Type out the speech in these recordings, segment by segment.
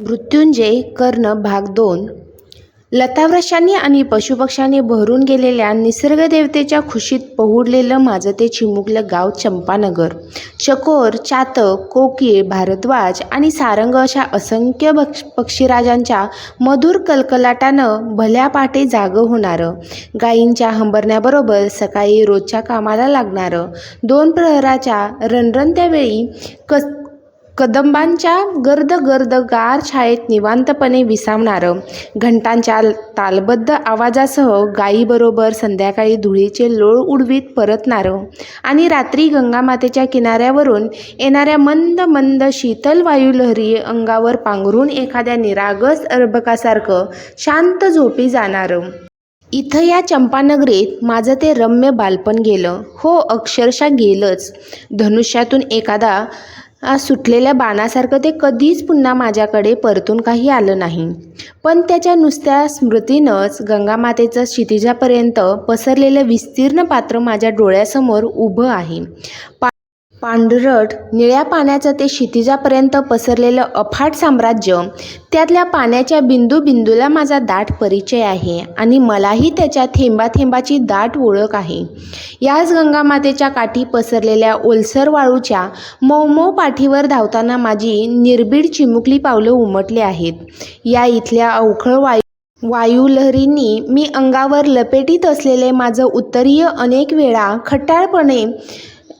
मृत्युंजय कर्ण भाग दोन. लतावृक्षांनी आणि पशुपक्ष्यांनी भरून गेलेल्या निसर्गदेवतेच्या खुशीत पहुडलेलं माझं ते चिमुकलं गाव चंपानगर. चकोर चातक कोकीळ भारद्वाज आणि सारंग अशा असंख्य पक्ष पक्षीराजांच्या मधुर कलकलाटानं भल्या पाटे जागं होणारं. गायींच्या हंबरण्याबरोबर सकाळी रोजच्या कामाला लागणारं. दोन प्रहराच्या रणरणत्यावेळी कस कदंबांच्या गर्द गर्द गार छायेत निवांतपणे विसावणारं घंटांच्या तालबद्ध आवाजासह गायीबरोबर संध्याकाळी धुळीचे लोळ उडवीत परतणारं आणि रात्री गंगामातेच्या किनाऱ्यावरून येणाऱ्या मंद मंद शीतल वायुलहरी अंगावर पांघरून एखाद्या निरागस अर्भकासारखं शांत झोपी जाणारं. इथं या चंपानगरीत माझं ते रम्य बालपण गेलं. हो अक्षरशः गेलंच. धनुष्यातून एखादा सुटलेल्या बाणासारखं ते कधीच पुन्हा माझ्याकडे परतून काही आलं नाही. पण त्याच्या नुसत्या स्मृतीनंच गंगामातेचं क्षितिजापर्यंत पसरलेलं विस्तीर्ण पात्र माझ्या डोळ्यासमोर उभं आहे. पा पांढरट निळ्या पाण्याचं ते क्षितिजापर्यंत पसरलेलं अफाट साम्राज्य त्यातल्या पाण्याच्या बिंदू बिंदूला माझा दाट परिचय आहे आणि मलाही त्याच्या थेंबाथेंबाची दाट ओळख आहे. याच गंगामातेच्या काठी पसरलेल्या ओलसर वाळूच्या मऊ पाठीवर धावताना माझी निर्बीड चिमुकली पावलं उमटली आहेत. या इथल्या अवखळ वायू वायुलहरींनी मी अंगावर लपेटीत असलेले माझं उत्तरीय अनेक वेळा खट्टाळपणे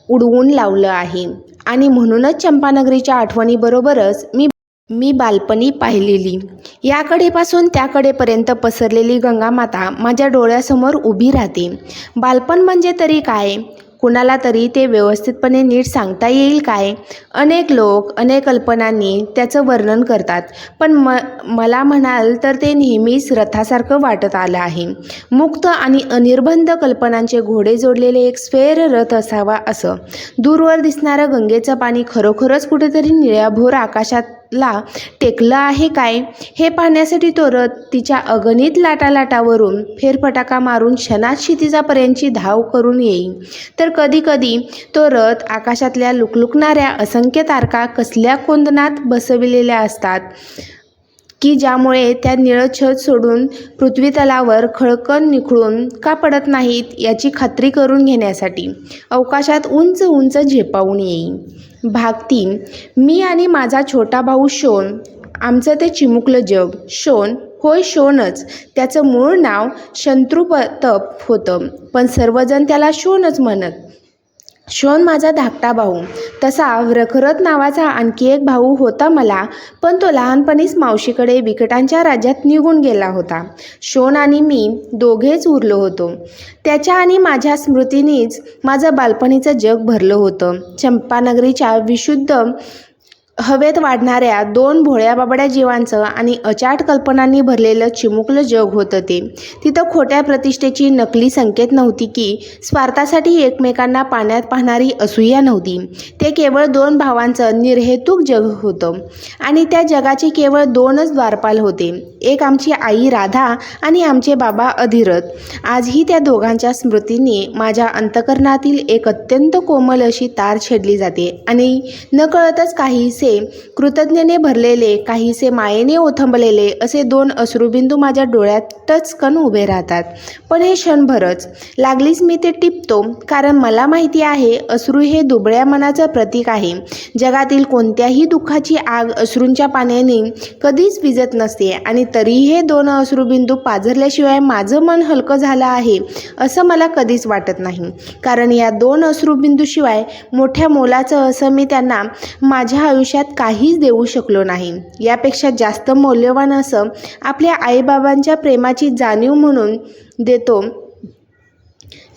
उडवून लावलं आहे. आणि म्हणूनच चंपानगरीच्या आठवणीबरोबरच मी मी बालपणी पाहिलेली. याकडेपासून त्याकडेपर्यंत पसरलेली गंगामाता माझ्या डोळ्यासमोर उभी राहते. बालपण म्हणजे तरी काय? कुणाला तरी ते व्यवस्थितपणे नीट सांगता येईल काय? अनेक लोक अनेक कल्पनांनी त्याचं वर्णन करतात. पण म मला म्हणाल तर ते नेहमीच रथासारखं वाटत आलं आहे. मुक्त आणि अनिर्बंध कल्पनांचे घोडे जोडलेले एक स्फेर रथ असावा असं. दूरवर दिसणारं गंगेचं पाणी खरोखरच कुठेतरी निळ्याभोर आकाशात ला टेकलं आहे काय? हे पाहण्यासाठी तो रथ तिच्या अगणित लाटालाटावरून फेरफटाका मारून क्षणात क्षितिजापर्यंतची धाव करून येईल. तर कधीकधी तो रथ आकाशातल्या लुकलुकणाऱ्या असंख्य तारका कसल्या कोंदनात बसविलेल्या असतात? की ज्यामुळे त्या निळं छत सोडून पृथ्वीतलावर खळकन निखळून का पडत नाहीत याची खात्री करून घेण्यासाठी अवकाशात उंच उंच झेपावून येईल भाग तीन. मी आणि माझा छोटा भाऊ शोन आमचं ते चिमुकलं जग. शोन होय शोनच. त्याचं मूळ नाव शंत्रुपतप होतं पण सर्वजण त्याला शोनच म्हणत शोन माझा धाकटा भाऊ. तसा व्रखरथ नावाचा आणखी एक भाऊ होता मला पण तो लहानपणीच मावशीकडे विकटांच्या राज्यात निघून गेला होता. शोन आणि मी दोघेच उरलो होतो. त्याच्या आणि माझ्या स्मृतीनीच माझं बालपणीचं जग भरलं होतं. चंपानगरीच्या विशुद्ध हवेत वाढणाऱ्या दोन भोळ्या बाबड्या जीवांचं आणि अचाट कल्पनांनी भरलेलं चिमुकलं जग होतं ते. तिथं खोट्या प्रतिष्ठेची नकली संकेत नव्हती की स्वार्थासाठी एकमेकांना पाण्यात पाहणारी असूया नव्हती. ते केवळ दोन भावांचं निर्हेतुक जग होतं. आणि त्या जगाचे केवळ दोनच द्वारपाल होते. एक आमची आई राधा आणि आमचे बाबा अधिरथ. आजही त्या दोघांच्या स्मृतींनी माझ्या अंतकरणातील एक अत्यंत कोमल अशी तार छेडली जाते आणि नकळतच काही काहीसे कृतज्ञतेने भरलेले काहीसे मायेने ओथंबलेले असे दोन अश्रुबिंदू माझ्या डोळ्यात कण उभे राहतात. पण हे क्षणभरच. लागलीच मी ते टिपतो कारण मला माहिती आहे अश्रू हे दुबळ्या मनाचं प्रतीक आहे. जगातील कोणत्याही दुःखाची आग अश्रूंच्या पाण्याने कधीच विजत नसते आणि तरीही हे दोन अश्रुबिंदू पाझरल्याशिवाय माझं मन हलकं झालं आहे असं मला कधीच वाटत नाही. कारण या दोन अश्रुबिंदूशिवाय मोठ्या मोलाचं असं मी त्यांना माझ्या आयुष्यात आयुष्यात काहीच देऊ शकलो नाही. यापेक्षा जास्त मौल्यवान असं आपल्या आईबाबांच्या प्रेमाची जाणीव म्हणून देतो.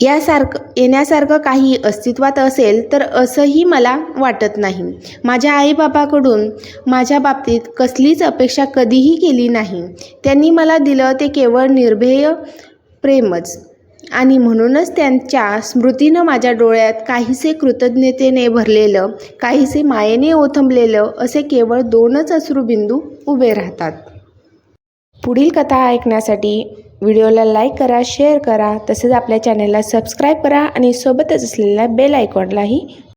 यासारखं येण्यासारखं काही अस्तित्वात असेल तर असंही मला वाटत नाही. माझ्या आईबाबाकडून माझ्या बाबतीत कसलीच अपेक्षा कधीही केली नाही. त्यांनी मला दिलं ते केवळ निर्भेय प्रेमच. आणि म्हणूनच त्यांच्या स्मृतीनं माझ्या डोळ्यात काहीसे कृतज्ञतेने भरलेलं काहीसे मायेने ओथंबलेलं असे केवळ दोनच अश्रुबिंदू उभे राहतात. पुढील कथा ऐकण्यासाठी व्हिडिओला लाईक करा शेअर करा तसेच आपल्या चॅनलला सबस्क्राईब करा आणि सोबतच असलेल्या बेल आयकॉनलाही